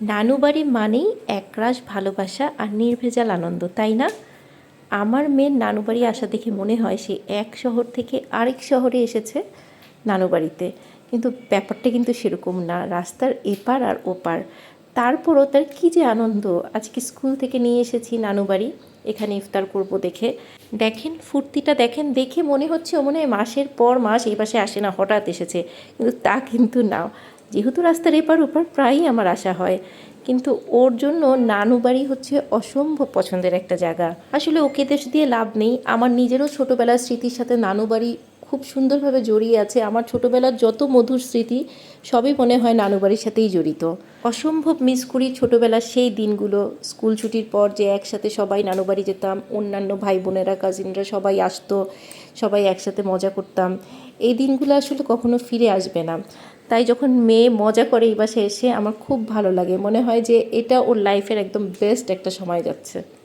নানু বাড়ি মানেই একরাশ ভালোবাসা আর নির্ভেজাল আনন্দ, তাই না? আমার মেয়ের নানু বাড়ি আসা দেখে মনে হয় সে এক শহর থেকে আরেক শহরে এসেছে নানু বাড়িতে। কিন্তু ব্যাপারটা কিন্তু সেরকম না, রাস্তার এপার আর ওপার। তারপরও তার কী যে আনন্দ? আজকে স্কুল থেকে নিয়ে এসেছি নানু বাড়ি। এখানে ইফতার করব দেখে। দেখেন, ফুর্তিটা দেখেন, দেখে মনে হচ্ছে ও মনে হয় মাসের পর মাস এই পাশে আসে না, হঠাৎ এসেছে। কিন্তু তা কিন্তু না। যেহেতু রাস্তার এপার ওপার প্রায়ই আমার আসা হয়। কিন্তু ওর জন্য নানু বাড়ি হচ্ছে অসম্ভব পছন্দের একটা জায়গা। আসলে ওকে দেশ দিয়ে লাভ নেই। আমার নিজেরও ছোটোবেলার স্মৃতির সাথে নানু বাড়ি খুব সুন্দরভাবে জড়িয়ে আছে। আমার ছোটোবেলার যত মধুর স্মৃতি, সবই মনে হয় নানু বাড়ির সাথেই জড়িত। অসম্ভব মিস করি ছোটোবেলার সেই দিনগুলো। স্কুল ছুটির পর যে একসাথে সবাই নানু বাড়ি যেতাম, অন্যান্য ভাই বোনেরা কাজিনরা সবাই আসতো, সবাই একসাথে মজা করতাম। এই দিনগুলো আসলে কখনো ফিরে আসবে না। তাই যখন মেয়ে মজা করে এই বাসে এসে আমার খুব ভালো লাগে। মনে হয় যে এটা ওর লাইফের একদম বেস্ট একটা সময় যাচ্ছে।